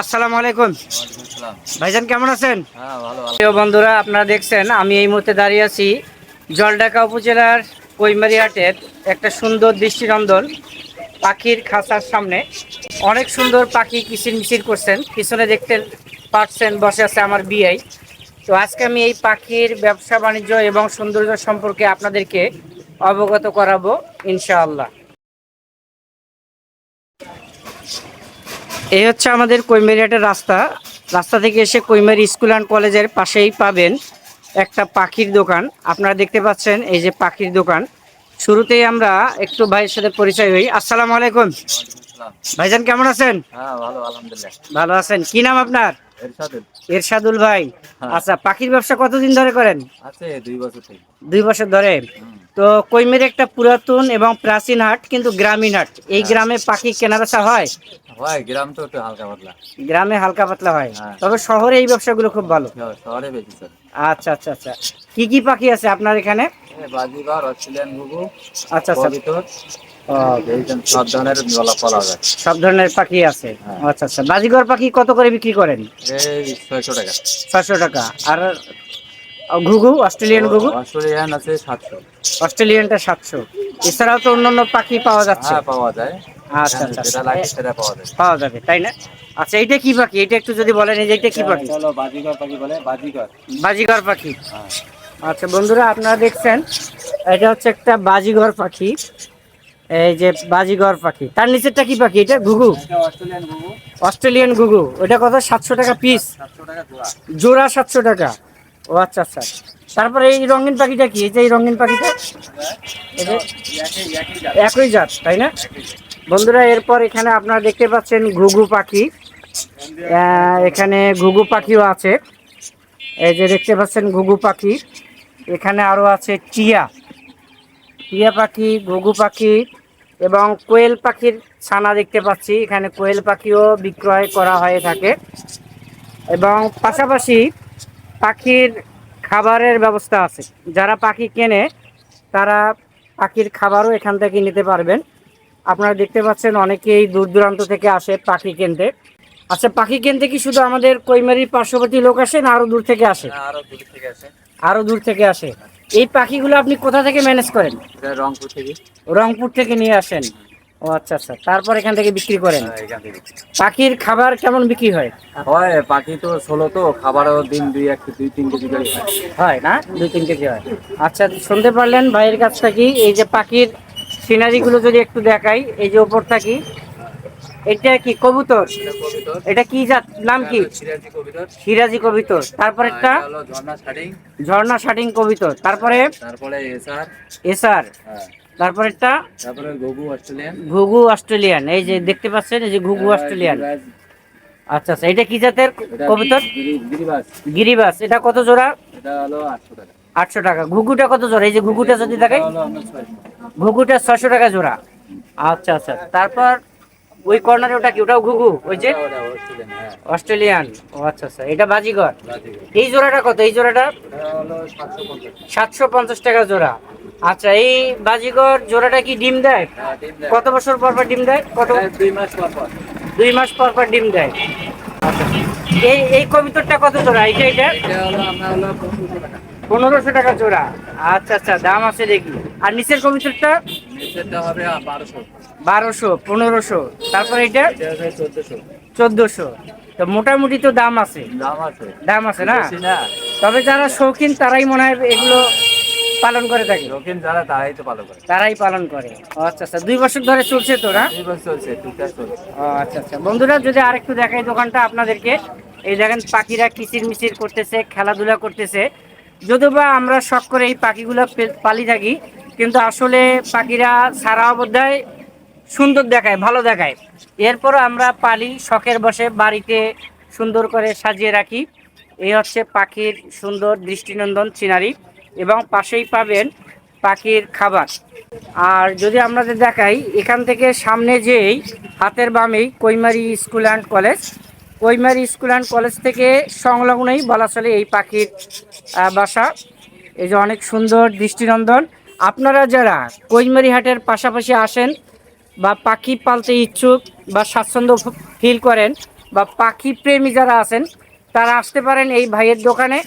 আসসালামু আলাইকুম। ভাইজান কেমন আছেন? হ্যাঁ প্রিয় বন্ধুরা আপনারা দেখছেন আমি এই মুহূর্তে দাঁড়িয়ে আছি জলঢাকা উপজেলার কৈমারিহাটের একটা সুন্দর দৃষ্টিনন্দন পাখির খাঁচার সামনে। অনেক সুন্দর পাখি কিচির মিচির করছেন পিছনে দেখতে পাচ্ছেন বসে আছে আমার বিআই। তো আজকে আমি এই পাখির ব্যবসা বাণিজ্য এবং সৌন্দর্য সম্পর্কে আপনাদেরকে অবগত করাবো ইনশাআল্লাহ। এই হচ্ছে আমাদের কৈমারিহাটের রাস্তা। রাস্তা থেকে এসে কৈমারি স্কুল অ্যান্ড কলেজের পাশেই পাবেন একটা পাখির দোকান। আপনারা দেখতে পাচ্ছেন এই যে পাখির দোকান। শুরুতেই আমরা একটু ভাইয়ের সাথে পরিচয় হই। আসসালামু আলাইকুম। ভাইজান কেমন আছেন? হ্যাঁ ভালো আছেন। কি নাম আপনার? এরশাদুল। ভাই। হ্যাঁ। আচ্ছা পাখির ব্যবসা কতদিন ধরে করেন? দুই বছর থেকে। দুই বছর ধরে। তো কৈমের একটা পুরাতন এবং প্রাচীন হাট কিন্তু গ্রামীণ হাট। এই গ্রামে পাখি কেনাবেচা হয়? হয় গ্রাম তো একটু হালকা পাতলা। গ্রামে হালকা পাতলা হয়। হ্যাঁ। তবে শহরে এই ব্যবসাগুলো খুব ভালো। শহরে বেশি চলে। আচ্ছা আচ্ছা আচ্ছা। কি কি পাখি আছে আপনার এখানে? এ, বাজিঘর অস্ট্রেলিয়ান গুগু আচ্ছা আচ্ছা। সব ধরনের গলা যায় সব ধরনের পাখি আছে। হ্যাঁ। আচ্ছা আচ্ছা। বাজিগর পাখি কত করে বিক্রি করেন? এই ছয়শো টাকা। ছশো টাকা। আর ঘুঘু অস্ট্রেলিয়ান ঘুঘু? অস্ট্রেলিয়ান আছে সাতশো। অস্ট্রেলিয়ানটা সাতশো। এছাড়াও তো অন্যান্য পাখি পাওয়া যাচ্ছে। হ্যাঁ পাওয়া যায়। আচ্ছা আচ্ছা সেটা পাওয়া যাবে। তাই না? আচ্ছা এইটা কি পাখি? এটা একটু যদি বলেন এই যে এইটা কি পাখি? চলো বাজিঘর পাখি বলে বাজিঘর বাজিগর পাখি। হ্যাঁ। আচ্ছা বন্ধুরা আপনারা দেখছেন এটা হচ্ছে একটা বাজিঘর পাখি। এই যে বাজিঘর পাখি। তার নিচেরটা কি পাখি? এটা ঘুঘু। অস্ট্রেলিয়ান গুগু অস্ট্রেলিয়ান ঘুঘু। ওটা কত? সাতশো টাকা পিস জোড়া। জোড়া সাতশো টাকা। ও আচ্ছা আচ্ছা। তারপরে এই রঙিন পাখিটা কি? এই যে এই রঙিন পাখিটা একই একই জাত। তাই না? বন্ধুরা, এরপর এখানে আপনারা দেখতে পাচ্ছেন ঘুঘু পাখি। এখানে ঘুঘু পাখিও আছে। এই যে দেখতে পাচ্ছেন ঘুঘু পাখি। এখানে আরও আছে টিয়া। টিয়া পাখি, ঘুঘু পাখি এবং কোয়েল পাখির ছানা দেখতে পাচ্ছি। এখানে কোয়েল পাখিও বিক্রয় করা হয়ে থাকে। এবং পাশাপাশি পাখির খাবারের ব্যবস্থা আছে। যারা পাখি কেনে, তারা পাখির খাবারও এখান থেকে নিতে পারবেন। আপনারা দেখতে পাচ্ছেন অনেকেই দূর দূরান্ত থেকে আসে পাখি কিনতে। আচ্ছা পাখি কিনতে কি শুধু আমাদের কৈমারির পার্শ্ববর্তী লোক আসে না আরও দূর থেকে আসে? আরও দূর থেকে আরও দূর থেকে আসে। এই পাখিগুলো আপনি কোথা থেকে ম্যানেজ করেন? রংপুর থেকে। রংপুর থেকে নিয়ে আসেন। ও আচ্ছা আচ্ছা। তারপর এখান থেকে বিক্রি করেন। হ্যাঁ, পাখির খাবার কেমন বিক্রি হয়? হয় পাখি তো ষোলো তো খাবারও দিন দুই এক দুই তিন কেজি হয় না? দুই তিন কেজি হয়। আচ্ছা শুনতে পারলেন ভাইয়ের কাছ থেকে এই যে পাখির সিনারিগুলো যদি একটু দেখাই এই যে ওপর থাকি এটা কি কবুতর? এটা কি জাত? নাম কি? সিরাজি কবিতর। তারপরে একটা ঝর্ণা শাটিং কবিতর। তারপরে হ্যাঁ। একটা তারপরে অস্ট্রেলিয়ান। ঘুঘু অস্ট্রেলিয়ান। এই যে দেখতে পাচ্ছেন এই যে ঘুঘু অস্ট্রেলিয়ান। আচ্ছা আচ্ছা এটা কি জাতের কবিতর? গিরিবাস গিরিবাস এটা কত জোড়া? এটা হলো আটশো টাকা। আটশো টাকা। ঘুঘুটা কত জোড়া? এই যে ঘুঘুটা যদি ছয়শো ঘুঘুটা ছশো টাকা জোড়া। আচ্ছা আচ্ছা। তারপর ওই কর্নারে ওটা কি? ওটাও ঘুঘু? ওই যে অস্ট্রেলিয়ান হ্যাঁ। ও আচ্ছা আচ্ছা। এটা বাজিঘর। এই জোড়াটা কত? এই জোড়াটা? সাতশো পঞ্চাশ। টাকা জোড়া। আচ্ছা এই বাজিঘর জোড়াটা কি ডিম দেয়? হ্যাঁ, ডিম দেয়। কত বছর পর পর ডিম দেয়? কত? দুই মাস পর পর। দুই মাস পর পর ডিম দেয়। আচ্ছা। এই এই কবিতরটা কত জোড়া? এইটা এটা হলো হলো পনেরোশো টাকা জোড়া। আচ্ছা আচ্ছা দাম আছে দেখি। আর নিচের কবিতরটা? হবে বারোশো। পনেরোশো। তারপর এটা চোদ্দশো। তো মোটামুটি তো দাম আছে। দাম আছে। না? তবে যারা শৌখিন তারাই মনে হয় এগুলো পালন করে থাকে। দক্ষিণ যারা তারাই তো পালন করে। তারাই পালন করে। আচ্ছা আচ্ছা দুই বছর ধরে চলছে তো না? দুই বছর চলছে আচ্ছা আচ্ছা। বন্ধুরা যদি আরেকটু দেখাই দোকানটা আপনাদেরকে। এই দেখেন পাখিরা কিচির মিচির করতেছে খেলাধুলা করতেছে। যদিও বা আমরা শখ করে এই পাখিগুলো পালি থাকি, কিন্তু আসলে পাখিরা সারা অবধ্যায় সুন্দর দেখায়, ভালো দেখায়। এরপর আমরা পালি শখের বসে বাড়িতে সুন্দর করে সাজিয়ে রাখি। এই হচ্ছে পাখির সুন্দর দৃষ্টিনন্দন সিনারি এবং পাশেই পাবেন পাখির খাবার। আর যদি আপনাদের দেখাই, এখান থেকে সামনে যেই হাতের বামেই Koimari school and college Koimari school and college থেকে সংলগ্নই বলা চলে এই পাখির বাসা। এই যে অনেক সুন্দর দৃষ্টিনন্দন। আপনারা যারা কৈমারি হাটের পাশাপাশি আসেন বা পাখি পালতে ইচ্ছুক বা স্বাচ্ছন্দ্য ফিল করেন বা পাখি প্রেমী যারা আছেন, তারা আসতে পারেন এই ভাইয়ের দোকানে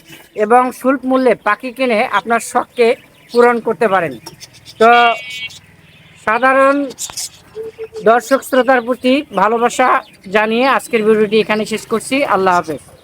এবং শুল্ক মূল্যে পাখি কিনে আপনার শখকে পূরণ করতে পারেন। তো সাধারণ দর্শক শ্রোতার প্রতি ভালোবাসা জানিয়ে আজকের ভিডিওটি এখানে শেষ করছি। আল্লাহ হাফেজ।